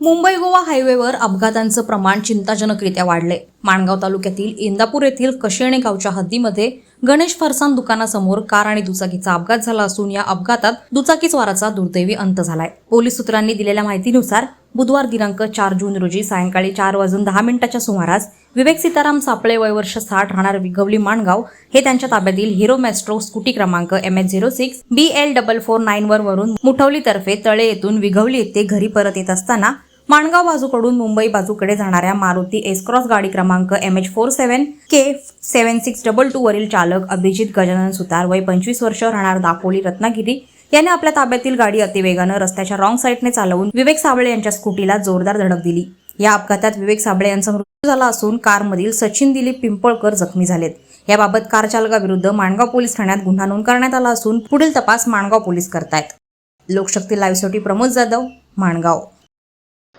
मुंबई गोवा हायवेवर अपघातांचं प्रमाण चिंताजनकरित्या वाढले माणगाव तालुक्यातील इंदापूर येथील कशेणे गावच्या हद्दीमध्ये गणेश फरसान दुकानासमोर कार आणि दुचाकीचा अपघात झाला असून या अपघातात दुचाकीस्वाराचा दुर्दैवी अंत झालाय. पोलीस सूत्रांनी दिलेल्या माहितीनुसार बुधवार दिनांक चार जून रोजी सायंकाळी चार वाजून दहा मिनिटाच्या सुमारास विवेक सीताराम सापळे वय वर्ष साठ राहणार विघवली माणगाव हे त्यांच्या ताब्यातील हिरो मेस्ट्रो स्कूटी क्रमांक M H zero six B L double four nine वर वरून मुठवली तर्फे तळे येथून विघवली येथे घरी परत येत असताना माणगाव बाजूकडून मुंबई बाजूकडे जाणाऱ्या मारुती एसक्रॉस गाडी क्रमांक M H four seven K seven six double two वरील चालक अभिजित गजानन सुतार वय पंचवीस वर्ष राहणार दापोली रत्नागिरी. याने आपल्या ताब्यातील गाडी अतिवेगानं रस्त्याच्या रॉंग साईडने चालवून विवेक साबळे यांच्या स्कूटीला जोरदार धडक दिली. या अपघातात विवेक साबळे यांचा मृत्यू झाला असून कारमधील सचिन दिलीप पिंपळकर जखमी झालेत. याबाबत कार चालकाविरुद्ध माणगाव पोलीस ठाण्यात गुन्हा नोंद करण्यात आला असून पुढील तपास माणगाव पोलीस करतायत. लोकशक्ती लाईव्हसाठी प्रमोद जाधव माणगाव.